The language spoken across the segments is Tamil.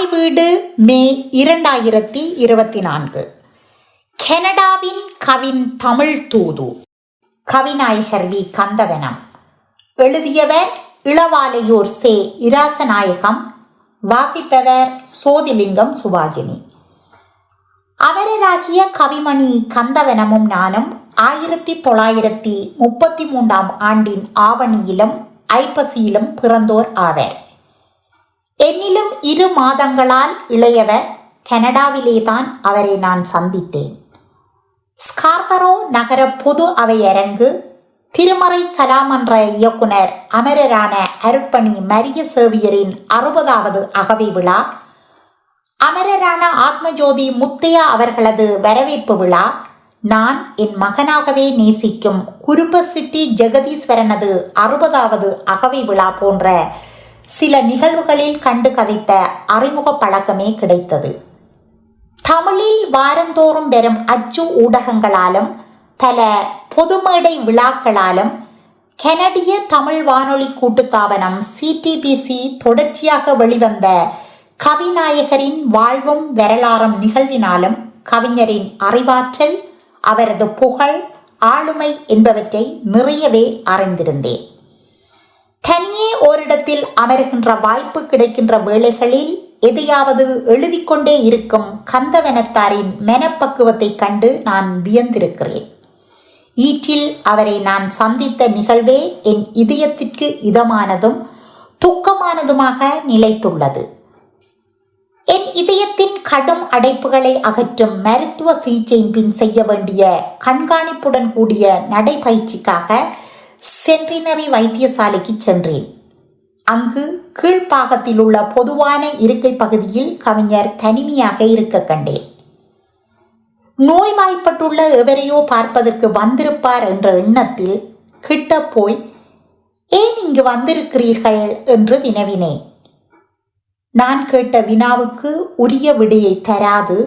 தாய் வீடு மே இரண்டாயிரத்தி இருபத்தி நான்கு கனடாவின் கவின் தமிழ் தூது கவிநாயகர் வி. கந்தவனம். எழுதியவர் இளவாலையூர் சே. இராசநாயகம். வாசிப்பவர் சோதிலிங்கம் சுபாஜினி. அவரராகிய கவிமணி கந்தவனமும் நானும் ஆயிரத்தி தொள்ளாயிரத்தி முப்பத்தி மூன்றாம் ஆண்டின் ஆவணியிலும் ஐப்பசியிலும் பிறந்தோர் ஆவர். என்னிலும் இரு மாதங்களால் இளையவர் கனடாவிலேதான் அவரை நான் சந்தித்தேன். ஸ்கார்பரோ நகர பொது அவையரங்கு திருமறை கலாமன்ற இயக்குனர் அமரரான அருப்பணி மரிய சேவியரின் அறுபதாவது அகவை விழா அமரரான ஆத்மஜோதி முத்தையா அவர்களது வரவேற்பு விழா நான் என் மகனாகவே நேசிக்கும் குருப்பசிட்டி ஜெகதீஸ்வரனது அறுபதாவது அகவை விழா போன்ற சில நிகழ்வுகளில் கண்டு கதைத்த அறிமுக பழக்கமே கிடைத்தது. தமிழில் வாரந்தோறும் வரும் அச்சு ஊடகங்களாலும் பல பொதுமேடை விழாக்களாலும் கனடிய தமிழ் வானொலி கூட்டுத்தாபனம் சிடிபிசி தொடர்ச்சியாக வெளிவந்த கவிநாயகரின் வாழ்வும் வரலாறும் நிகழ்வினாலும் கவிஞரின் அறிவாற்றல் அவரது புகழ் ஆளுமை என்பவற்றை நிறையவே அறிந்திருந்தேன். ஓரிடத்தில் அமர்கின்ற வாய்ப்பு கிடைக்கின்ற வேளைகளில் எதையாவது எழுதி கொண்டே இருக்கும் கந்தவனத்தாரின் மனப்பக்குவத்தை கண்டு நான் வியந்திருக்கிறேன். ஈற்றில் அவரை நான் சந்தித்த நிகழ்வே என் இதயத்திற்கு இதமானதும் துக்கமானதுமாக நிலைத்துள்ளது. என் இதயத்தின் கடும் அடைப்புகளை அகற்றும் மருத்துவ சிகிச்சையின் பின் செய்ய வேண்டிய கண்காணிப்புடன் கூடிய நடைபயிற்சிக்காக சென்றினரி வைத்தியசாலைக்கு சென்றேன். அங்கு கீழ்ப்பாகத்தில் உள்ள பொதுவான இருக்கை பகுதியில் கவிஞர் தனிமையாக இருக்க கண்டேன். நோய்வாய்ப்பட்டுள்ள எவரையோ பார்ப்பதற்கு வந்திருப்பார் என்ற எண்ணத்தில் கிட்ட போய் ஏன் இங்கு வந்திருக்கிறீர்கள்? என்று வினவினேன். நான் கேட்ட வினாவுக்கு உரிய விடையை தராது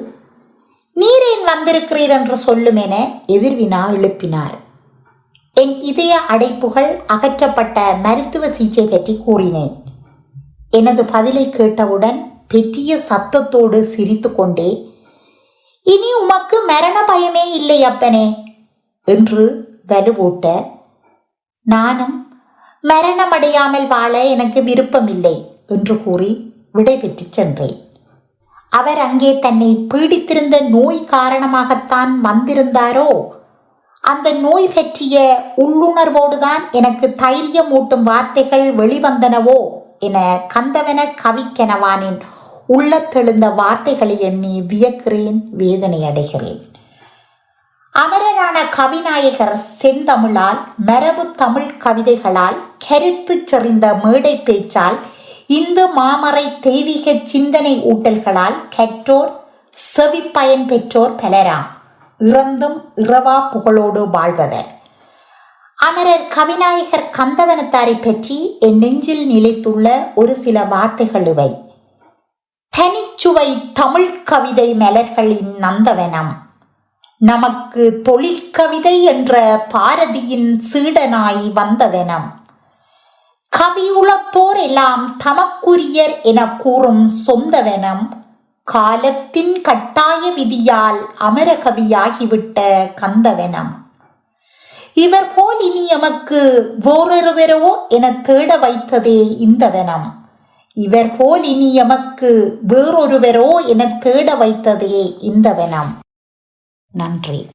நீரேன் வந்திருக்கிறீர்? என்று சொல்லும் என எதிர்வினா எழுப்பினார். என் இதய அடைப்புகள் அகற்றப்பட்ட மருத்துவ சிகிச்சை பற்றி கூறினேன். எனது பதிலை கேட்டவுடன் பெரிய சத்தத்தோடு சிரித்து கொண்டே இனி உமக்கு மரண பயமே இல்லை அப்பனே என்று வலுவூட்ட நானும் மரணமடையாமல் வாழ எனக்கு விருப்பமில்லை என்று கூறி விடைபெற்று சென்றேன். அவர் அங்கே தன்னை பீடித்திருந்த நோய் காரணமாகத்தான் வந்திருந்தாரோ அந்த நோய் பற்றிய உள்ளுணர்வோடுதான் எனக்கு தைரியம் ஊட்டும் வார்த்தைகள் வெளிவந்தனவோ என கந்தவன கவிக்கனவானின் உள்ளத்தெழுந்த வார்த்தைகளை எண்ணி வியக்கிறேன் வேதனை அடைகிறேன். அமரரான கவிநாயகர் செந்தமிழால் மரபு தமிழ் கவிதைகளால் கருத்து செறிந்த மேடை பேச்சால் இந்து மாமறை தெய்வீக சிந்தனை ஊட்டல்களால் கற்றோர் செவிப்பயன் பெற்றோர் பலராம். இறந்தும் இறவா புகழோடு வாழ்பவர். அமரர் கவிநாயகர் கந்தவனத்தாரை பற்றி என் நெஞ்சில் நிலைத்துள்ள ஒரு சில வார்த்தைகள் இவை. தனிச்சுவை தமிழ் கவிதை மலர்களின் நந்தவனம். நமக்கு தொழில் கவிதை என்ற பாரதியின் சீடனாய் வந்தவனம். கவியுளத்தோர் எல்லாம் தமக்குரியர் என கூறும் சொந்தவனம். காலத்தின் கட்டாய விதியால் அமரகவியாகிவிட்ட கந்தவனம். இவர் போல் இனி எமக்கு வேறொருவரோ என தேட வைத்ததே இந்த வனம். இவர் போல் இனி எமக்கு வேறொருவரோ என தேட வைத்ததே இந்த வனம். நன்றி.